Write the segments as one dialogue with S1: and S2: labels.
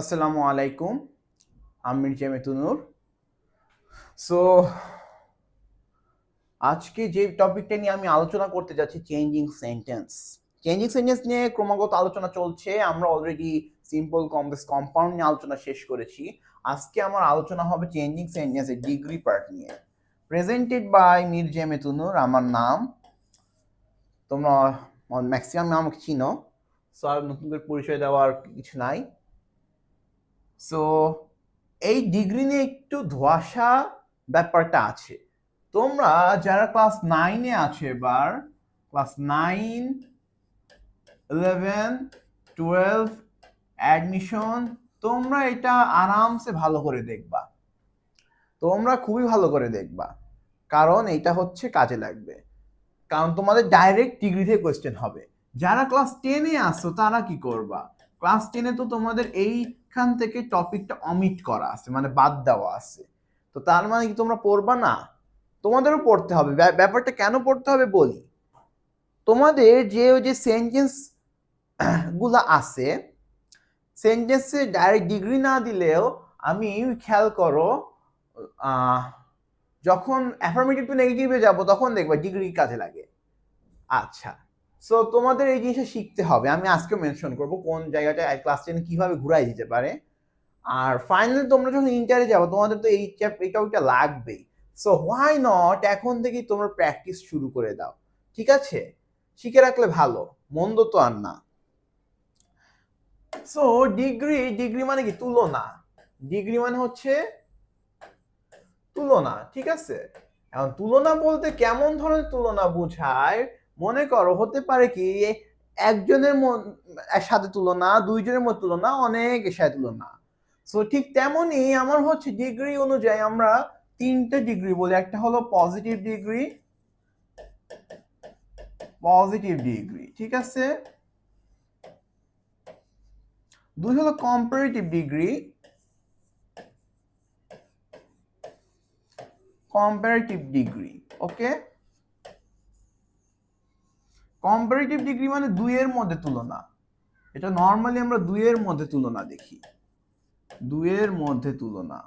S1: আসসালামু আলাইকুম, আমি মির্জা মেতুনুর সো আজকে যে টপিকটা নিয়ে আমি আলোচনা করতে যাচ্ছি চেঞ্জিং সেন্টেন্স চেঞ্জিং সেন্টেন্স নিয়ে ক্রমাগত আলোচনা চলছে, আমরা অলরেডি সিম্পল কমপ্লেক্স কম্পাউন্ড নিয়ে আলোচনা শেষ করেছি। আজকে আমার আলোচনা হবে চেঞ্জিং সেন্টেন্সের ডিগ্রি পার্ট নিয়ে। প্রেজেন্টেড বাই মির্জা মেতুনুর আমার নাম। তোমরা ম্যাক্সিমাম আমাকে চিনো। সো আর নতুন করে পরিচয় দেওয়ার কিছু নাই। সো এই ডিগ্রি নিয়ে একটু ধোয়াশা ব্যাপারটা আছে। তোমরা যারা ক্লাস নাইনে আছো এবার class nine eleven twelve admission তোমরা এটা আরামসে ভালো করে দেখবা। তোমরা খুবই ভালো করে দেখবা, কারণ এটা হচ্ছে কাজে লাগবে। কারণ তোমাদের ডাইরেক্ট ডিগ্রি থেকে কোয়েশ্চেন হবে। যারা ক্লাস টেনে আসছো তারা কি করবা? ক্লাস টেনে তো তোমাদের এইখান থেকে টপিকটা অমিট করা আছে মানে বাদ দেওয়া আছে। তো তার মানে কি তোমরা পড়বা না? তোমাদেরও পড়তে হবে। ব্যা- ব্যাপারটা কেন পড়তে হবে বলি? তোমাদের যে ওই যে সেন্টেন্স গুলা আছে সেন্টেন্সে ডাইরেক্ট ডিগ্রি না দিলেও আমি খেয়াল করো যখন অ্যাফার্মেটিভ টু নেগেটিভে যাব, তখন দেখবা ডিগ্রি কাজে লাগে। আচ্ছা। সো তোমাদের এই জিনিসটা শিখতে হবে। আমি আজকে মেনশন করব কোন জায়গাটা ক্লাস টেন কীভাবে ঘুরাই দিতে পারে। আর ফাইনালি তোমরা যখন ইন্টারে যাব, তোমাদের তো এই চ্যাপ এটা লাগবেই। সো হোয়াই নট এখন থেকেই তোমরা প্র্যাকটিস শুরু করে দাও। ঠিক আছে? শিখে রাখলে ভালো, মন্দ তো আর না। সো ডিগ্রি ডিগ্রি মানে কি? তুলনা। ডিগ্রি মানে হচ্ছে তুলনা, ঠিক আছে? এখন তুলনা বলতে কেমন ধরনের তুলনা বোঝায়? মনে করো, হতে পারে কি একজনের সাথে তুলনা, দুইজনের মধ্যে তুলনা অনেকের সাথে তুলনা। সো ঠিক তেমনই আমার হচ্ছে ডিগ্রি অনুযায়ী আমরা তিনটে ডিগ্রি বলি। একটা হলো পজিটিভ ডিগ্রি পজিটিভ ডিগ্রি ঠিক আছে? দুই হলো comparative degree comparative degree okay comparative degree মানে দুইয়ের মধ্যে তুলনা। এটা নর্মালি আমরা দুইয়ের মধ্যে তুলনা দেখি। দুইয়ের মধ্যে তুলনা।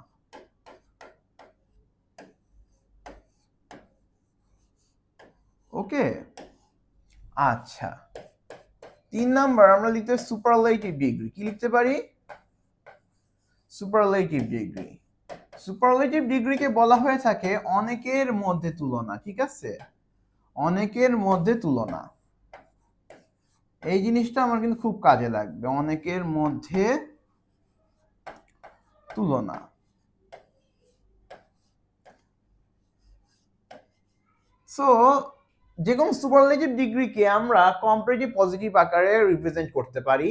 S1: ওকে আচ্ছা। তিন নাম্বার, আমরা লিখতে সুপারলাইটিভ ডিগ্রি কি লিখতে পারি? সুপারলাইটিভ ডিগ্রি সুপারলেটিভ ডিগ্রিকে বলা হয়ে থাকে অনেকের মধ্যে তুলনা, ঠিক আছে? অনেকের মধ্যে তুলনা। এই জিনিসটা আমার কিন্তু খুব কাজে লাগবে। অনেকের মধ্যে তুলনা। সো যে কোনো সুপারলেটিভ ডিগ্রিকে আমরা কম্পারেটিভ পজিটিভ আকারে রিপ্রেজেন্ট করতে পারি।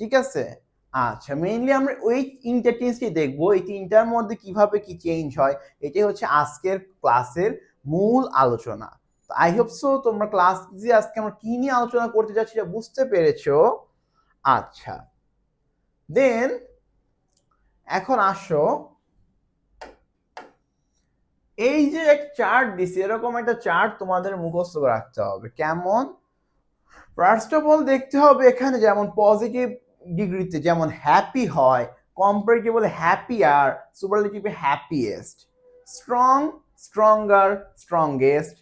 S1: ঠিক আছে? আচ্ছা মেইনলি আমরা ওই তিনটা টেস্টই দেখব। এই তিনটার মধ্যে কীভাবে কি চেঞ্জ হয়? এটাই হচ্ছে আজকের ক্লাসের মূল আলোচনা। আই হোপ সো তোমরা ক্লাস যে আজকে আমরা কি নিয়ে আলোচনা করতে যাচ্ছি সেটা বুঝতে পেরেছ। আচ্ছা। দেন এখন আসো। এই যে এক চার্ট দিছি, এরকম একটা চার্ট তোমাদের মুখস্থ রাখতে হবে। কেমন? ফার্স্ট অফ অল দেখতে হবে এখানে যেমন পজিটিভ ডিগ্রিতে যেমন হ্যাপি হয় কম্পারেটিভ হ্যাপিয়ার সুপারলেটিভে হ্যাপিয়েস্ট স্ট্রং স্ট্রঙ্গার স্ট্রংগেস্ট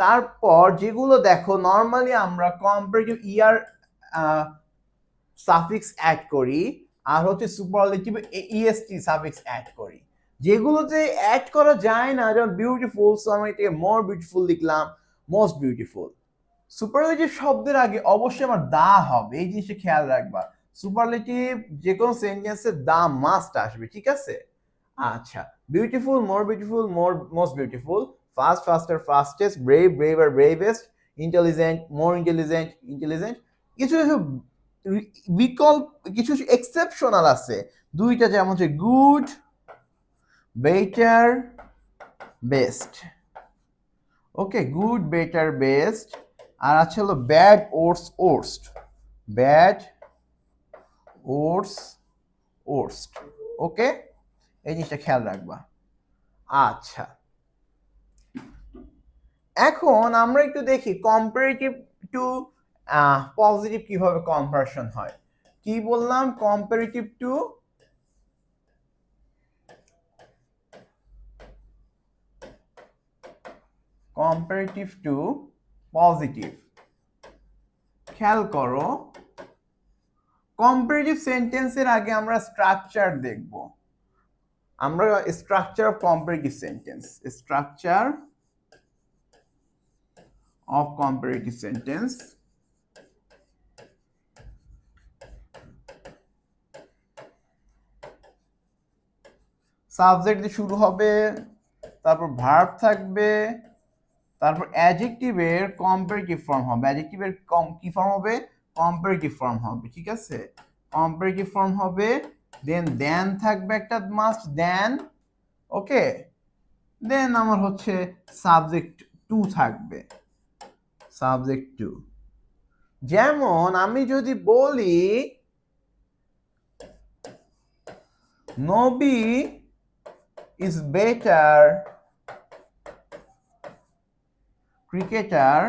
S1: তারপর যেগুলো দেখো নর্মালি আমরা কম্পারেটিভ ইয়ার সাফিক্স অ্যাড করি, আর হচ্ছে সুপারলেটিভ ইএসটি সাফিক্স অ্যাড করি। যেগুলোতে অ্যাড করা যায় না, যেমন বিউটিফুল সো আমি এটাকে মোর বিউটিফুল লিখলাম মোস্ট বিউটিফুল সুপারলেটিভ শব্দের আগে অবশ্যই আমার দা হবে, এই জিনিসটা খেয়াল রাখবা। সুপারলেটিভ যে কোনো সেন্টেন্সের দা মাস্ট আসবে, ঠিক আছে? আচ্ছা beautiful more beautiful more most beautiful fast faster fastest brave braver bravest intelligent more intelligent intelligent কিছু কিছু বিকল্প, কিছু কিছু এক্সেপশনাল আছে। দুইটা যেমন হচ্ছে good better best okay good better best আর আছে হলো bad worse worst bad worse worst okay এই জিনিসটা খেয়াল রাখবা। আচ্ছা। এখন আমরা একটু দেখি কম্পারেটিভ টু পজিটিভ কীভাবে কনভার্সন হয়। কি বললাম? Comparative to comparative to positive খেয়াল করো কম্পারেটিভ সেন্টেন্সের আগে আমরা স্ট্রাকচার দেখব। আমরা structure of comparative sentence structure of comparative sentence subject দিয়ে শুরু হবে, তারপর ভার্ব থাকবে, তারপর অ্যাডজেক্টিভের কম্পারেটিভ ফর্ম হবে। অ্যাডজেক্টিভের কম কি ফর্ম হবে? কম্পারেটিভ ফর্ম হবে, ঠিক আছে? কম্পারেটিভ ফর্ম হবে দেন দেন থাকবে একটা মাস্ট দেন ওকে দেন আমার হচ্ছে সাবজেক্ট টু থাকবে। সাবজেক্ট টু যেমন আমি যদি বলি, Nabi is better cricketer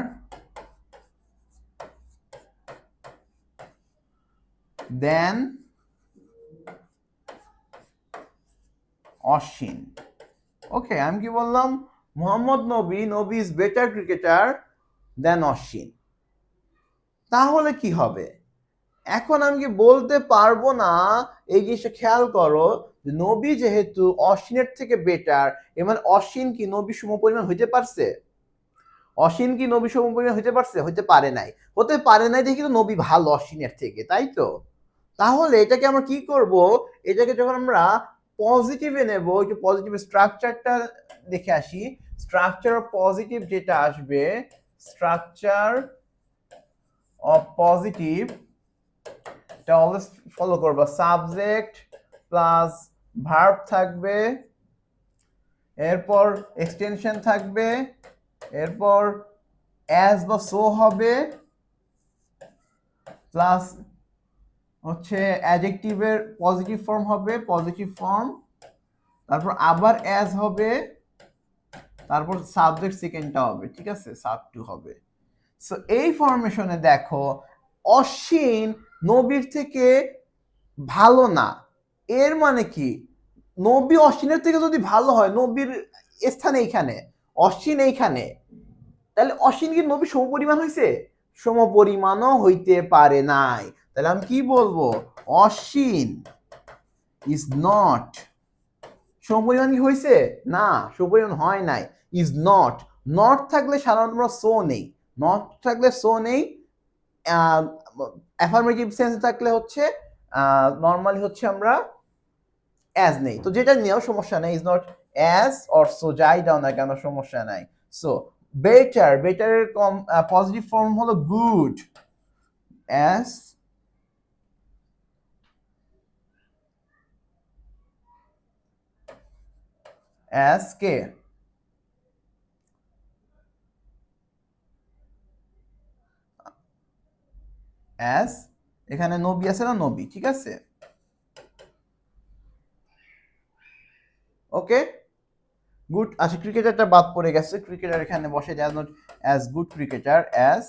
S1: than Ashwin okay আমি কি বললাম? Mohammad Nabi Nabi is better cricketer than Ashwin তাহলে কি হবে? এখন আমি কি বলতে পারব না? এই জিনিসটা খেয়াল করো নবী যেহেতু অশ্বিনের থেকে বেটার এবার অশ্বিন কি নবী সম পরিমাণ হইতে পারছে? অশ্বিন কি নবী সম পরিমাণ হইতে পারছে? হইতে পারে নাই। হতে পারে নাই দেখি তো নবী ভালো অশ্বিনের থেকে, তাই তো? তাহলে এটাকে আমরা কি করব? এটাকে যখন আমরা পজিটিভে নেব, একটু পজিটিভ স্ট্রাকচারটা দেখে আসি। স্ট্রাকচার অফ পজিটিভ যেটা আসবে স্ট্রাকচার অফ পজিটিভ এটা অলওয়েজ ফলো করবা সাবজেক্ট প্লাস ভার্ব থাকবে, এরপর এক্সটেনশন থাকবে, এরপর অ্যাজ বা সো হবে প্লাস হচ্ছে অ্যাডজেক্টিভের পজিটিভ ফর্ম হবে পজিটিভ ফর্ম তারপর আবার অ্যাজ হবে তারপর সাবজেক্ট সেকেন্ডটা হবে, ঠিক আছে? সাব টু হবে। সো এই ফরমেশনে দেখো, অশ্বিন নবীর থেকে ভালো না। এর মানে কি? নবী অশ্বিনের থেকে যদি ভালো হয়, নবীর স্থান এইখানে, অশ্বিন এইখানে, তাহলে অশ্বিন কি নবী সমপরিমাণ হয়েছে? সমপরিমাণও হইতে পারে নাই। তাহলে আমি কি বলব? অশ্বিন ইজ নট সমপরিমাণ হয়েছে না সমপরিমাণ হয় নাই। ইজ নট নট থাকলে সাধারণত আমরা সো নেই। নট থাকলে সো নেই। অ্যাফার্মেটিভ সেন্স থাকলে হচ্ছে নর্মালি হচ্ছে আমরা অ্যাজ নেই। তো যেটা নিয়েও সমস্যা নেই। Is not as or so যাই দাও না কেন, সমস্যা নাই। সো বেটার বেটারের কম পজিটিভ ফর্ম হলো গুড অ্যাজ অ্যাজ কে অ্যাজ এখানে নবী আছে না নবী? ঠিক আছে? ওকে গুড আচ্ছা ক্রিকেটারটা বাদ পড়ে গেছে। ক্রিকেটার এখানে বসে যায়। Not as good cricketer as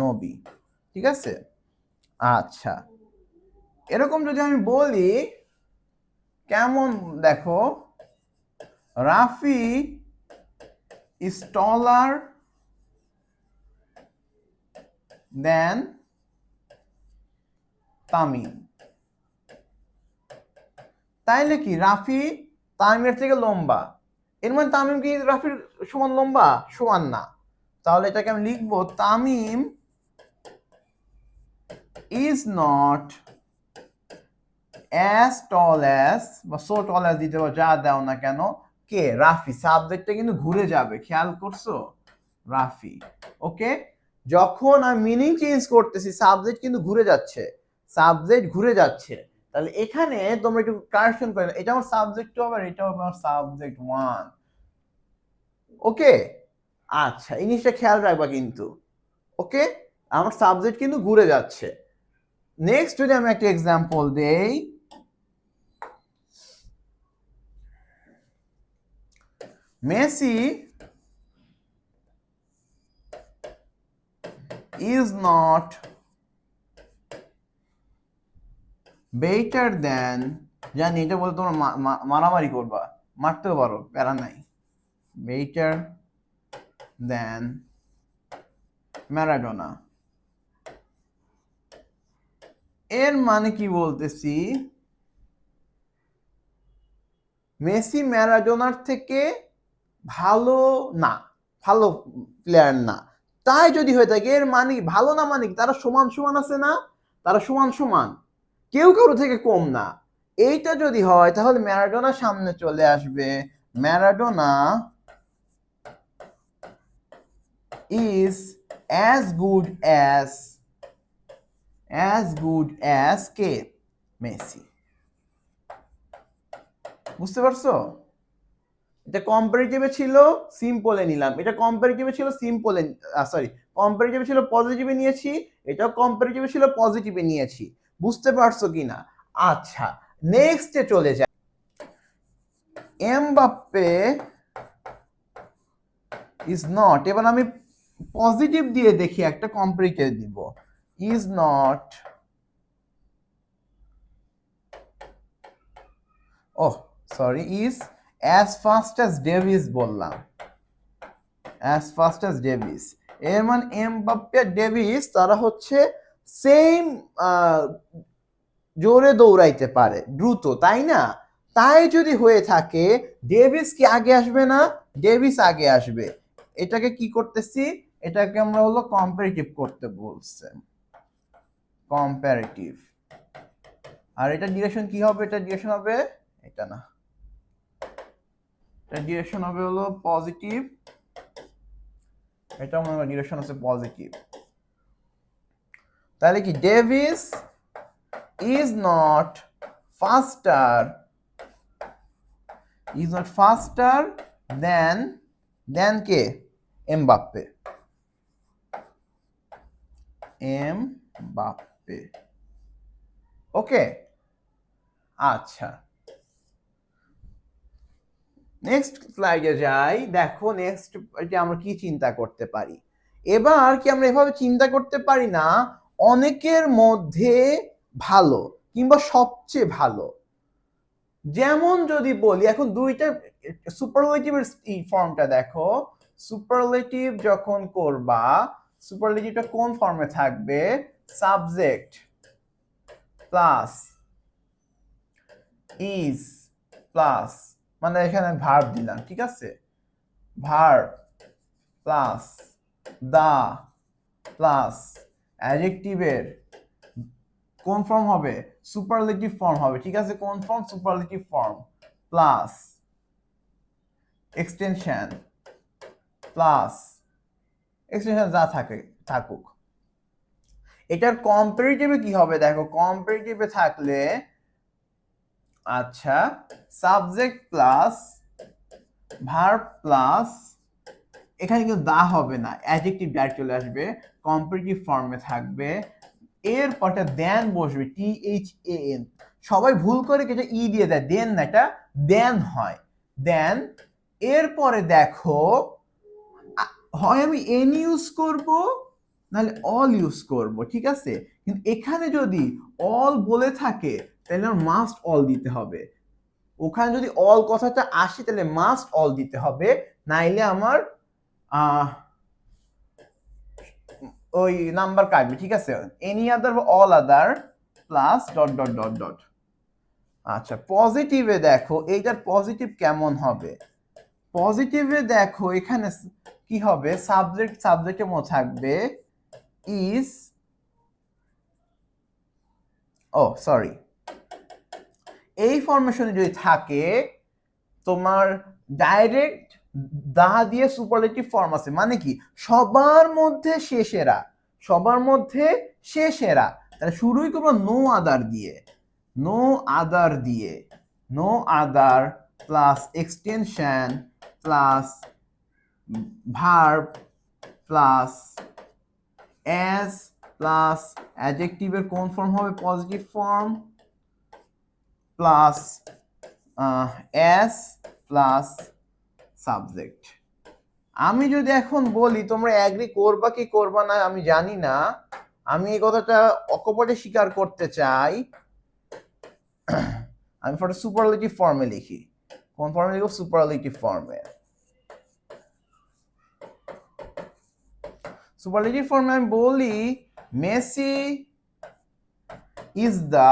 S1: Nabi. ঠিক আছে? আচ্ছা। এরকম যদি আমি বলি, কেমন দেখো? Rafi is taller than Tamim. তাইলে কি রাফি তামিমের থেকে লম্বা? এর মানে তামিম কি রাফির সমান লম্বা? সমান না। তাহলে এটাকে আমি লিখব, Tamim is not as tall as বা সো টল অ্যাজ দিতে যা দাও না কেন কে? রাফি। সাবজেক্টটা কিন্তু ঘুরে যাবে, খেয়াল করছ? রাফি। ওকে? যখন আমি মিনিং চেঞ্জ করতেছি সাবজেক্ট কিন্তু ঘুরে যাচ্ছে। সাবজেক্ট ঘুরে যাচ্ছে। তাহলে এখানে তোমরা একটু কারেকশন করে এটা আমার সাবজেক্ট টু আবার এটা আমার সাবজেক্ট ওয়ান ওকে? আচ্ছা এই জিনিসটা খেয়াল রাখবা কিন্তু। ওকে? আমার সাবজেক্ট কিন্তু ঘুরে যাচ্ছে। নেক্সট যদি আমি একটা এক্সাম্পল দেই Messi is not better than জানি, এটা বলে তোমরা মারামারি করবা, মারতেও পারো, প্যারা নাই। বেটার দেন ম্যারাডোনা এর মানে কি বলতেছি? মেসি ম্যারাডোনার থেকে ভালো না, ভালো প্লেয়ার না। তাই যদি হয়ে থাকে, এর মানে ভালো না মানে তারা সমান সমান আছে না? তারা সমান সমান। কেউ কারও থেকে কম না। এইটা যদি হয়, তাহলে ম্যারাডোনা সামনে চলে আসবে। Maradona is as good as as good as K? Messi. বুঝতে পারছ? এটা কম্পারেটিভে ছিল সিম্পলে নিলাম। এটা কম্পারেটিভে ছিল সিম্পলে সরি কম্পারেটিভে ছিল পজিটিভে নিয়েছি, এটাও কম্পারেটিভে ছিল পজিটিভে নিয়েছি। বুঝতে পারছ কিনা? আচ্ছা নেক্সটে চলে যাই। এমবাপ্পে ইজ নট এবার আমি পজিটিভ দিয়ে দেখি, একটা কম্পারেটিভ দিব। Is not oh sorry is as fast as Davies বললাম। অ্যাজ ফাস্ট অ্যাজ ডেভিস এর মানে এমবাপ্পে আর ডেভিস তারা হচ্ছে সেম জোরে দৌড়াইতে পারে, দ্রুত, তাই না? তাই যদি হয়ে থাকে ডেভিস কি আগে আসবে না? ডেভিস আগে আসবে। এটাকে কি করতেছি? এটাকে আমরা হলো কম্পারেটিভ করতে বলছে। কম্পারেটিভ আর এটা ডিরেকশন কি হবে? এটা ডিরেকশন হবে? এটা না। এটা ডিরেকশন হবে হলো পজিটিভ এটা মনে হয় ডিরেকশন আছে পজিটিভ তাহলে কি Davies is not faster is not faster than than K Mbappe Mbappe okay আচ্ছা। নেক্সট স্লাইডে যাই, দেখো নেক্সট এটা আমরা কি চিন্তা করতে পারি? এবার কি আমরা এভাবে চিন্তা করতে পারি না? অনেকের মধ্যে ভালো কিংবা সবচেয়ে ভালো। যেমন যদি বলি, এখন দুইটা সুপারলেটিভের এই ফর্মটা দেখো। সুপারলেটিভ যখন করবা সুপারলেটিভটা কোন ফর্মে থাকবে? সাবজেক্ট প্লাস ইজ প্লাস মানে এখানে ভার্ব দিলাম, ঠিক আছে? ভার্ব প্লাস দা প্লাস অ্যাডজেক্টিভের কোন ফর্ম হবে? সুপারলেটিভ ফর্ম হবে, ঠিক আছে? কোন form superlative form plus extension plus extension যা থাকে, থাকুক। এটার কম্পারেটিভে কি হবে? দেখো কম্পারেটিভে থাকলে আচ্ছা সাবজেক্ট প্লাস ভার্ব প্লাস এখানে কিন্তু দা হবে না অ্যাডজেক্টিভ ডাইরেক্ট চলে আসবে কম্পারেটিভ ফর্মে থাকবে এর পরটা দেন বসবে টি এইচ এ এন সবাই ভুল করে কিছু ই দিয়ে দেয় দেন না এটা দেন হয় দেন এরপরে দেখো হয় আমি এন ইউজ করব, নাহলে অল ইউজ করব, ঠিক আছে? কিন্তু এখানে যদি অল বলে থাকে তাহলে মাস্ট অল দিতে হবে। ওখানে যদি অল কথাটা আসে, তাহলে মাস্ট অল দিতে হবে। নাইলে আমার ওই নাম্বার কাটবে, ঠিক আছে? Any other all other plus dot dot dot dot আচ্ছা পজিটিভে দেখো, এইটার পজিটিভ কেমন হবে? পজিটিভে দেখো, এখানে কি হবে? সাবজেক্ট সাবজেক্টের মতো থাকবে ইজ ও সরি এই ফরমেশনে যদি থাকে, তোমার ডাইরেক্ট দা দিয়ে সুপারলেটিভ ফর্ম আছে। মানে কি? সবার মধ্যে শেষেরা সবার মধ্যে শেষেরা তাহলে শুরুই করব নো আদার দিয়ে। নো আদার দিয়ে। No other plus extension plus verb plus as plus অ্যাডজেক্টিভের কোন ফর্ম হবে? Positive form plus as plus subject আমি যদি এখন বলি তোমরা অ্যাগ্রি করবা কি করবা না, আমি জানি না। আমি এই কথাটা অকপটে স্বীকার করতে চাই। আমি ফর সুপারলেটিভ ফর্মে লিখি। কোন ফর্মে লিখব? সুপারলেটিভ ফর্মে সুপারলেটিভ ফর্মে আমি বলি Messi is the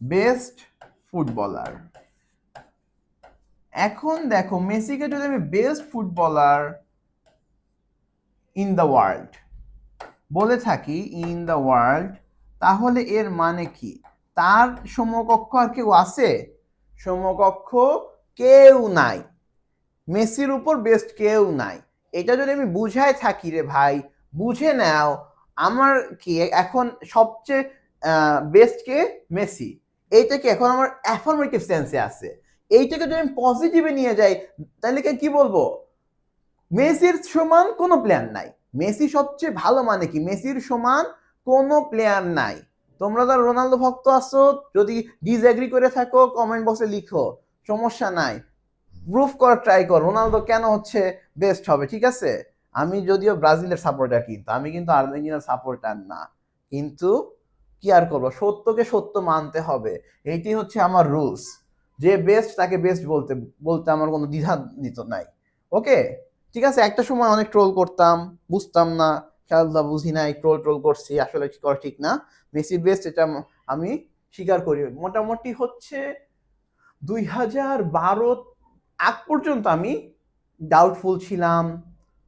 S1: best footballer. এখন দেখো, মেসিকে যদি আমি best footballer in the world বলে থাকি, ইন দ্য ওয়ার্ল্ড, তাহলে এর মানে কি? তার সমকক্ষ আর কেউ আছে? সমকক্ষ কেউ নাই। মেসির উপর বেস্ট কেউ নাই। এটা যদি আমি বুঝাই থাকি রে ভাই, বুঝে নাও, আমার কি এখন সবচেয়ে বেস্ট কে? মেসি। এইটা কি এখন আমার অ্যাফার্মেটিভ সেন্সে আছে। এইটাকে যদি আমি পজিটিভে নিয়ে যাই, তাহলে কি- বলব? মেসির সমান কোনো প্লেয়ার নাই। মেসি সবচেয়ে ভালো মানে কি? মেসির সমান কোনো প্লেয়ার নাই। তোমরা যারা রোনালদো ভক্ত আছো, যদি ডিসএগ্রি করে থাকো কমেন্ট বক্সে লিখো। সমস্যা নাই। প্রুফ করার ট্রাই কর। রোনালদো কেন হচ্ছে বেস্ট হবে, ঠিক আছে? আমি যদিও ব্রাজিলের সাপোর্টার কিন্তু, আমি কিন্তু আর্জেন্টিনার সাপোর্টার না। কিন্তু কি আর করব? সত্যকে সত্য মানতে হবে। এইটি হচ্ছে আমার রুলস যে বেস্ট তাকে বেস্ট বলতে বলতে আমার কোনো দ্বিধা দিত নাই। ওকে ঠিক আছে, একটা সময় অনেক ট্রোল করতাম, বুঝতাম না, খেলাধুলা বুঝি নাই ট্রোল ট্রোল করছি, আসলে কি করা ঠিক না? মেসি বেস্ট এটা আমি স্বীকার করি। মোটামুটি হচ্ছে দুই হাজার বারো আগ পর্যন্ত আমি ডাউটফুল ছিলাম।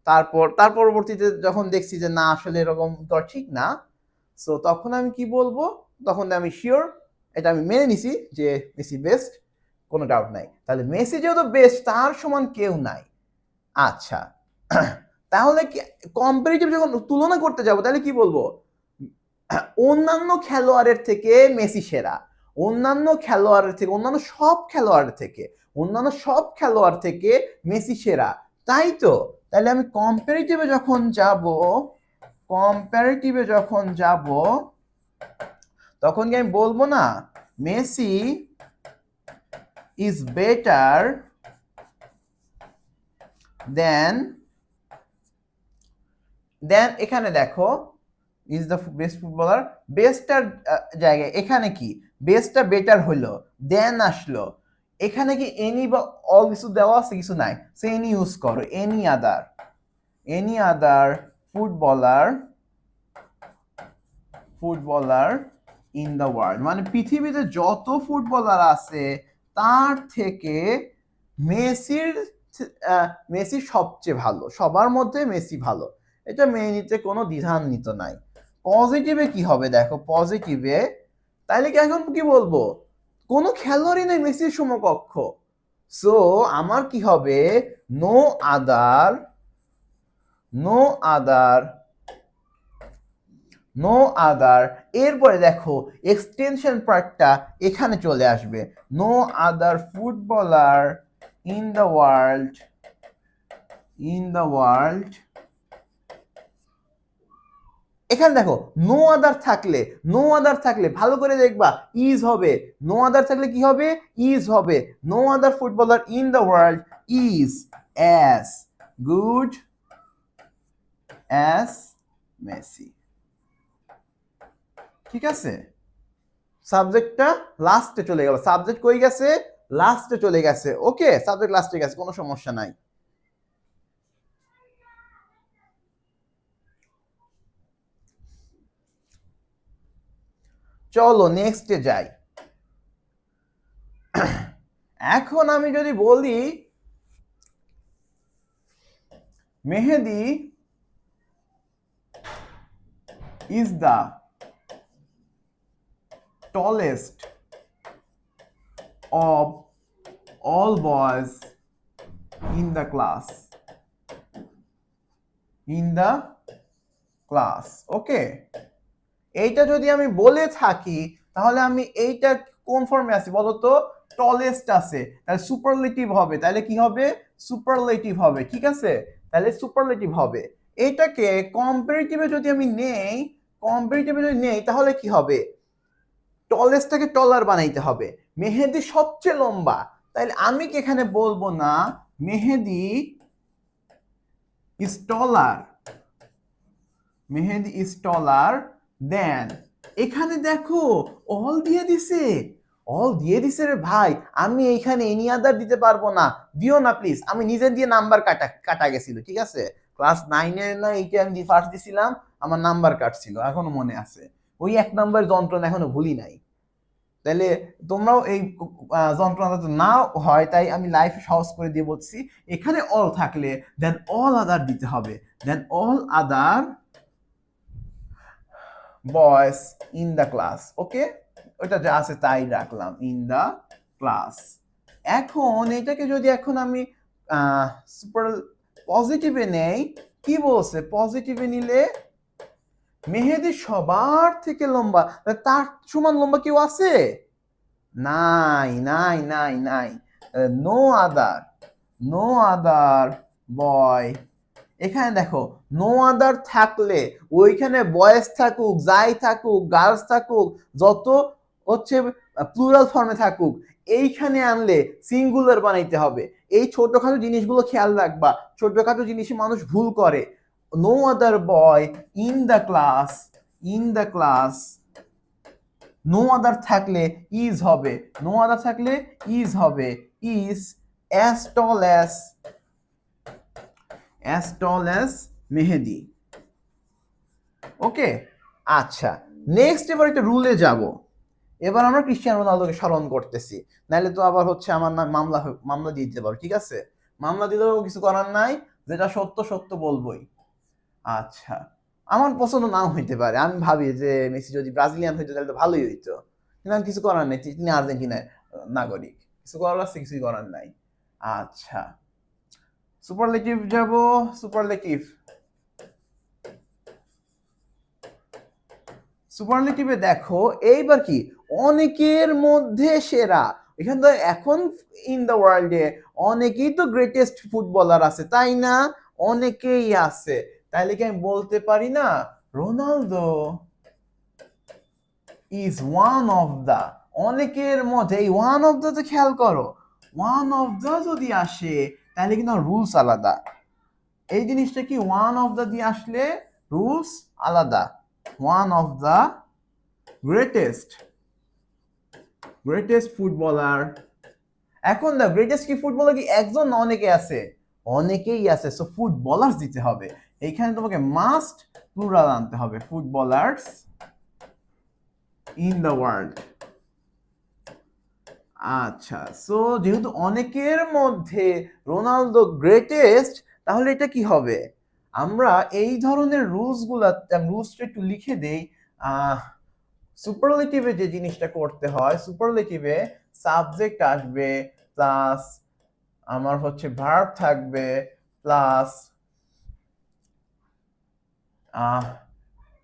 S1: তারপর, তার পরবর্তীতে যখন দেখছি যে না, আসলে এরকম করা ঠিক না সো তখন আমি কি বলব? তখন আমি শিওর এটা আমি মেনে নিছি যে মেসি বেস্ট কোনো ডাউট নাই। তাহলে মেসি যেহেতু বেস্ট তার সমান কেউ নাই। আচ্ছা তাহলে কি কম্পারিটিভ যখন তুলনা করতে যাব, তাহলে কি বলব? অন্যান্য খেলোয়াড়ের থেকে মেসি সেরা, অন্যান্য খেলোয়াড়ের থেকে, অন্যান্য সব খেলোয়াড়ের থেকে, অন্যান্য সব খেলোয়াড় থেকে মেসি সেরা। তাই তো? তাহলে আমি কম্পারিটিভে যখন যাব কম্পারিটিভে যখন যাব, তখন কি আমি বলব না? Messi is better than than এখানে দেখো ইজ দ্য বেস্ট ফুটবলার বেস্টটার জায়গায়, এখানে কি? বেস্টটা বেটার হইল দেন আসলো। এখানে কি এনি বা অল কিছু দেওয়া আছে, কিছু নাই। সে এনি ইউজ করো any other any other footballer footballer in the world মানে পৃথিবীতে যত ফুটবলার আছে, তার থেকে মেসির মেসি সবচেয়ে ভালো, সবার মধ্যে মেসি ভালো। এটা মেনে নিতে কোনো দ্বিধান্বিত নাই। পজিটিভে কি হবে দেখো পজিটিভে তাইলে কি এখন কি বলব? কোনো খেলোয়াড়ই নেই মেসির সমকক্ষ। সো আমার কি হবে? No other no other no other এরপরে দেখো এক্সটেনশন পার্টটা এখানে চলে আসবে। No other footballer in the world in the world এখানে দেখো নো আদার থাকলে নো আদার থাকলে ভালো করে দেখবা ইজ হবে। নো আদার থাকলে কি হবে? ইজ হবে। No other footballer in the world is as good as Messi. ঠিক আছে? সাবজেক্টটা লাস্টে চলে গেল। সাবজেক্ট কই গেছে? লাস্টে চলে গেছে। ওকে, সাবজেক্ট লাস্টে গেছে, কোনো সমস্যা নাই। চলো নেক্সটে যাই। এখন আমি যদি বলি, Mehedi is the tallest of all boys in the class. In the class. Okay এইটা যদি আমি বলে থাকি, তাহলে আমি এইটা কোন ফর্মে আছি বলতো? টলেস্ট আছে। তাহলে সুপারলেটিভ হবে। তাহলে কি হবে? সুপারলেটিভ হবে। ঠিক আছে? তাহলে সুপারলেটিভ হবে। এটাকে কম্পারেটিভে যদি আমি নেই কম্পারেটিভে যদি নেই, তাহলে কি হবে? টলেস্টটাকে টলার বানাইতে হবে। মেহেদি সবচেয়ে লম্বা। তাইলে আমি কি এখানে বলব না, মেহেদি is taller Mehedi is taller দেন এখানে দেখো অল দিয়ে দিছে। অল দিয়ে দিছে রে ভাই। আমি এইখানে এনি আদার দিতে পারব না। দিও না প্লিজ আমি নিজে দিয়ে নাম্বার কাটা কাটা গেছিল, ঠিক আছে? ক্লাস নাইনে না এইটা আমি ফার্স্ট দিছিলাম। আমার নাম্বার কাটছিল এখনও মনে আছে। ওই এক নাম্বার যন্ত্রণা এখনও ভুলি নাই। তাহলে তোমরাও এই যন্ত্রণা যাতে না হয়, তাই আমি লাইফ সহজ করে দিয়ে বলছি, এখানে অল থাকলে দেন অল আদার দিতে হবে। Then all other boys in the class okay ওটা যা আছে তাই রাখলাম ইন দ্য ক্লাস এখন এটাকে যদি এখন আমি সুপার পজিটিভে নেই, কি বলছে? পজিটিভে নিলে মেহেদি সবার থেকে লম্বা। তার সমান লম্বা কেউ আছে? নাই নাই নাই নাই। নো আদার নো আদার বয় এখানে দেখো নো আদার থাকলে, ওইখানে বয়েজ থাকুক, যাই থাকুক গার্লস থাকুক, যত হচ্ছে প্লুরাল ফর্মে থাকুক, এইখানে আনলে সিঙ্গুলার বানাইতে হবে। এই ছোটখাটো জিনিসগুলো খেয়াল রাখবা। ছোটখাটো জিনিসে মানুষ ভুল করে। No other boy in the class in the class no other থাকলে ইজ হবে। নো আদার থাকলে ইজ হবে। Is as tall as as tall as Mehedi. Okay আচ্ছা নেক্সট এবার একটা রুলে যাব। এবার আমরা ক্রিশ্চিয়ানো রোনালদোকে স্মরণ করতেছি। নাহলে তো আবার হচ্ছে আমার নাম মামলা মামলা দিয়ে দিতে পারো, ঠিক আছে? মামলা দিলেও কিছু করার নাই, যেটা সত্য সত্য বলবোই। আচ্ছা। আমার পছন্দ নাও হইতে পারে। আমি ভাবি যে, মেসি যদি ব্রাজিলিয়ান হইতো তাহলে তো ভালোই হইতো। কিন্তু আমি কিছু করার নেই। তিনি আর্জেন্টিনার নাগরিক। কিছু করার আছে, কিছুই করার নাই। আচ্ছা। সুপারলেটিভ যাব সুপারলেটিভ সুপারলেটিভে দেখো, এইবার কি? অনেকের মধ্যে সেরা। এখান তো এখন ইন দ্য ওয়ার্ল্ডে অনেকেই তো গ্রেটেস্ট ফুটবলার আছে, তাই না? অনেকেই আছে। তাইলে কি আমি বলতে পারি না? Ronaldo is one of the অনেকের মধ্যে এই ওয়ান অফ দা তো খেয়াল করো। ওয়ান অফ দা যদি আসে, তাহলে কিন্তু রুলস আলাদা। এই জিনিসটা কি ওয়ান অফ দা দিয়ে আসলে রুলস আলাদা? One of the greatest greatest footballer এখন দা গ্রেটেস্ট কি ফুটবলার কি? একজন না, অনেকে আছে। অনেকেই আছে। সো ফুটবলার দিতে হবে। এইখানে তোমাকে মাস্ট প্লুরাল আনতে হবে ফুটবলার্স ইন দ্য ওয়ার্ল্ড আচ্ছা সো যেহেতু অনেকের মধ্যে রোনালদো গ্রেটেস্ট তাহলে এটা কি হবে? আমরা এই ধরনের রুলসগুলা রুলসটা একটু লিখে দেই। সুপারলেটিভে যে জিনিসটা করতে হয় সুপারলেটিভে সাবজেক্ট আসবে প্লাস আমার হচ্ছে ভার্ব থাকবে প্লাস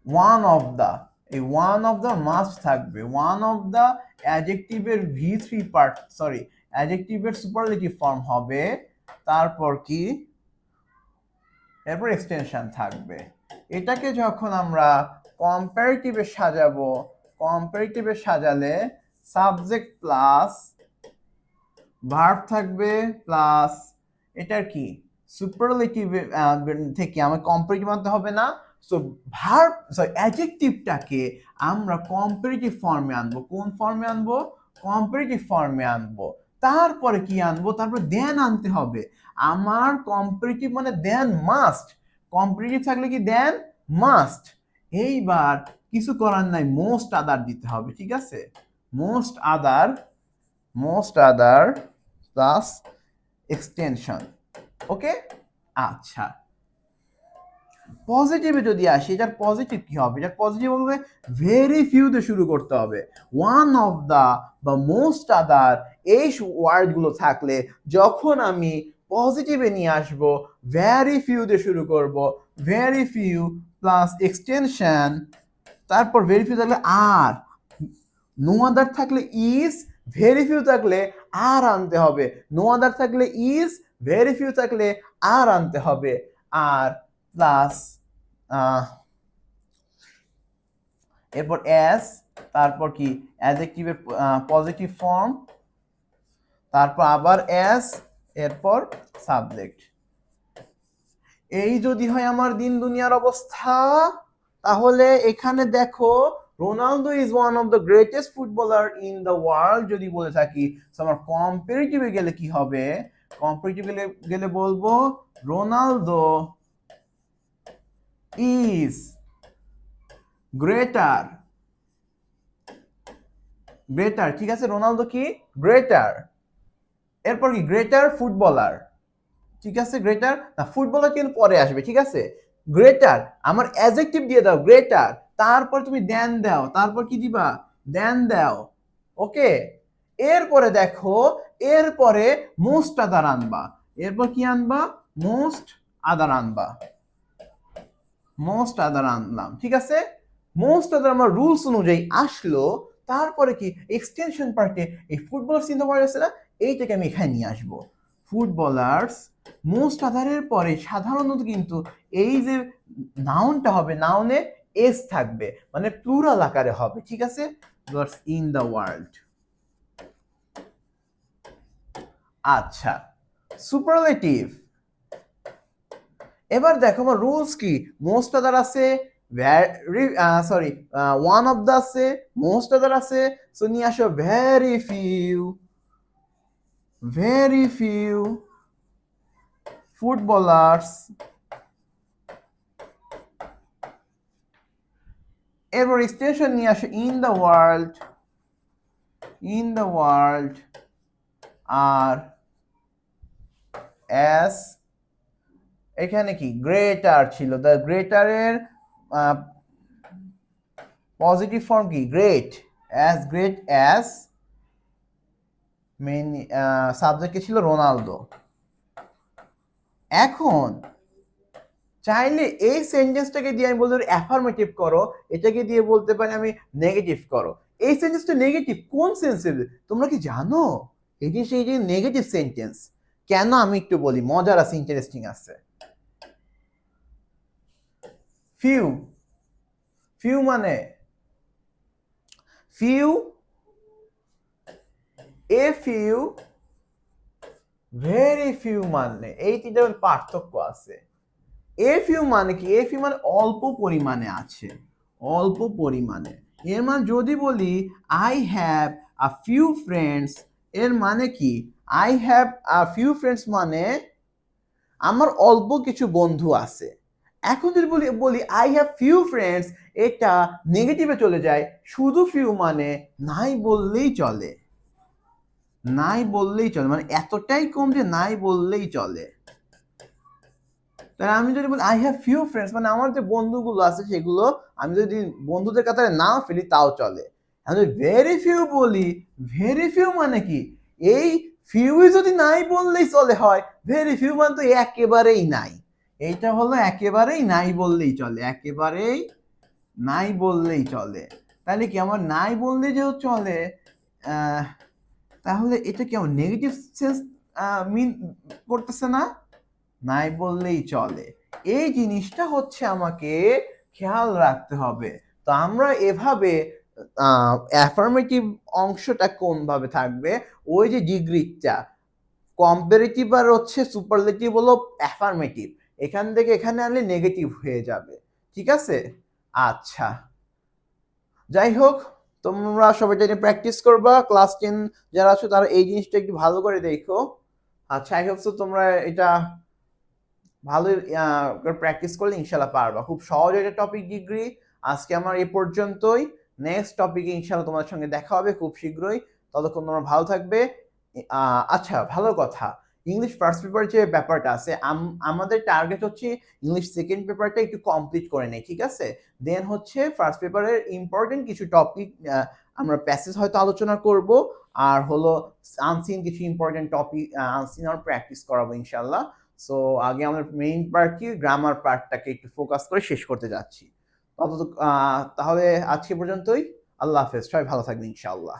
S1: ওয়ান অফ দা এই ওয়ান অফ দা মাস্ট থাকবে। ওয়ান অফ দা অ্যাডজেক্টিভের ভি থ্রি পার্ট সরি অ্যাডজেক্টিভের সুপারলেটিভ ফর্ম হবে। তারপর কি? এরপর এক্সটেনশন থাকবে। এটাকে যখন আমরা কম্পারেটিভে সাজাবো কম্পারেটিভে সাজালে সাবজেক্ট প্লাস ভার্ব থাকবে প্লাস এটার কি? সুপারলেটিভ থেকে আমার কম্পারেটিভ আনতে হবে না। সো ভার্ব সরি অ্যাডজেক্টিভটাকে আমরা কম্পারেটিভ ফর্মে আনব। কোন ফর্মে আনব? কম্পারেটিভ ফর্মে আনব। তারপরে কি আনব? তারপরে দেন আনতে হবে। আমার কম্পারেটিভ মানে দেন মাস্ট কম্পারেটিভ থাকলে কি দেন মাস্ট এইবার কিছু করার নাই মোস্ট আদার দিতে হবে, ঠিক আছে? Most other most other plus extension okay আচ্ছা। পজিটিভে যদি আসি, এটার পজিটিভ কি হবে? এটার পজিটিভ হবে ভেরি ফিউ দিয়ে শুরু করতে হবে। ওয়ান অফ দা বা মোস্ট আদার এই ওয়ার্ডগুলো থাকলে যখন আমি পজিটিভে নিয়ে আসব ভেরি ফিউ দিয়ে শুরু করব ভেরি ফিউ প্লাস এক্সটেনশন তারপর ভেরি ফিউ থাকলে আর নো আদার থাকলে ইজ ভেরি ফিউ থাকলে আর আনতে হবে নো আদার থাকলে ইজ ভেরি ফিউ থাকলে আর আনতে হবে, আর প্লাস এরপর এস তারপর কি? অ্যাডজেক্টিভের পজিটিভ ফর্ম তারপর আবার এস এরপর সাবজেক্ট এই যদি হয় আমার দিন দুনিয়ার অবস্থা, তাহলে এখানে দেখো, Ronaldo is one of the greatest footballer in the world যদি বলে থাকি। আমার কম্পারিটিভে গেলে কি হবে? কম্পারিটিভ গেলে বলব, রোনালদো ইজ গ্রেটার গ্রেটার ঠিক আছে, রোনালদো কি? গ্রেটার এরপর কি? গ্রেটার ফুটবলার ঠিক আছে গ্রেটার না ফুটবলার কিন্তু পরে আসবে, ঠিক আছে? গ্রেটার আমার অ্যাজেক্টিভ দিয়ে দাও গ্রেটার তারপর তুমি দেন দাও, তারপর কি দিবা? দেন দাও ওকে এরপরে দেখো, এরপরে মোস্ট আদার আনবা। এরপর কি আনবা? মোস্ট আদার আনবা। মোস্ট আদার আনলাম ঠিক আছে? মোস্ট আদার আমার রুলস অনুযায়ী আসলো, তারপরে কি? এক্সটেনশন পার্টে এই ফুটবল চিন্তা করা আছে না, এইটাকে আমি এখানে নিয়ে আসব। ফুটবলার্স মোস্ট আদারের পরে সাধারণত কিন্তু এই যে নাউনটা হবে নাউনে এস থাকবে মানে প্লুরাল আকারে হবে, ঠিক আছে? ইন দ্য ওয়ার্ল্ড আচ্ছা সুপারলেটিভ এবার দেখো আমার রুলস কি? মোস্ট আদার আছে very sorry one of the আছে মোস্ট আদার আছে। সো নিয়ে আসো very few very few footballers এরপর এক্সটেনশন নিয়ে আসো in the world in the world R as এখানে কি? গ্রেটার ছিল। দ্য গ্রেটারের পজিটিভ ফর্ম কি? Great as great as main সাবজেক্টে ছিল রোনালদো। এখন, চাইলে এই সেন্টেন্সটাকে দিয়ে আমি বলতে পারি অ্যাফার্মেটিভ করো। এটাকে দিয়ে বলতে পারি আমি নেগেটিভ করো। এই সেন্টেন্সটা নেগেটিভ কোন সেন্সে তোমরা কি জানো? এটি সেই যে নেগেটিভ সেন্টেন্স কেন আমি একটু বলি? মজার আছে ইন্টারেস্টিং আছে। ফিউ ফিউ মানে? Few, a few, very few মানে এই তিনটার পার্থক্য আছে। এ ফিউ মানে কি? এ ফিউ মানে অল্প পরিমাণে আছে, অল্প পরিমাণে। এর মানে যদি বলি I have a few friends এর মানে কি? I have a few friends মানে আমার অল্প কিছু বন্ধু আছে। এখন যদি বলি বলি আই হ্যাভ ফিউ ফ্রেন্ডস এটা নেগেটিভে চলে যায়। শুধু ফিউ মানে নাই বললেই চলে। নাই বললেই চলে। মানে এতটাই কম যে নাই বললেই চলে। তাহলে আমি যদি বলি আই হ্যাভ ফিউ ফ্রেন্ডস মানে আমার যে বন্ধুগুলো আছে, সেগুলো আমি যদি বন্ধুদের কাতারে না ফেলি, তাও চলে। আমি যদি ভেরি ফিউ বলি ভেরি ফিউ মানে কি? এই ফিউ যদি নাই বললেই চলে হয় ভেরি ফিউ মানে তো একেবারেই নাই। এইটা হলো একেবারেই নাই বললেই চলে, একেবারেই নাই বললেই চলে। তাহলে কি আমার নাই বললে যেহেতু চলে? তাহলে এটা কি আমার নেগেটিভ সেন্স মিন করতেছে না? নাই বললেই চলে। এই জিনিসটা হচ্ছে আমাকে খেয়াল রাখতে হবে। তো আমরা এভাবে অ্যাফার্মেটিভ অংশটা কোন ভাবে থাকবে? ওই যে ডিগ্রিটা কম্পারেটিভ আর হচ্ছে সুপারলেটিভ হলো অ্যাফার্মেটিভ এখান থেকে এখানে আনলে নেগেটিভ হয়ে যাবে। ঠিক আছে? আচ্ছা। যাই হোক, তোমরা সবাই এটা প্র্যাকটিস করবা। ক্লাস টেন যারা আছো, তারা এই জিনিসটা একটু ভালো করে দেখো। আচ্ছা আই হোপ তোমরা এটা ভালো প্র্যাকটিস করলে ইনশাল্লাহ পারবা। খুব সহজ একটা টপিক ডিগ্রি আজকে আমার এ পর্যন্তই। নেক্সট টপিকে ইনশাল্লাহ তোমাদের সঙ্গে দেখা হবে খুব শীঘ্রই। ততক্ষণ তোমরা ভালো থাকবে। আচ্ছা ভালো কথা। ইংলিশ ফার্স্ট পেপার যে ব্যাপারটা আছে আমাদের টার্গেট হচ্ছে ইংলিশ সেকেন্ড পেপারটা একটু কমপ্লিট করে নেই, ঠিক আছে? দেন হচ্ছে ফার্স্ট পেপারের ইম্পর্টেন্ট কিছু টপিক আমরা প্যাসেজ হয়তো আলোচনা করব, আর হলো আনসিন কিছু ইম্পর্টেন্ট টপিক আনসিন আর প্র্যাকটিস করাবো ইনশাল্লাহ সো আগে আমাদের মেইন পার্ট কি গ্রামার পার্টটাকে একটু ফোকাস করে শেষ করতে যাচ্ছি। তত তাহলে আজকে পর্যন্তই। আল্লাহ হাফেজ, সবাই ভালো থাকবেন ইনশাআল্লাহ।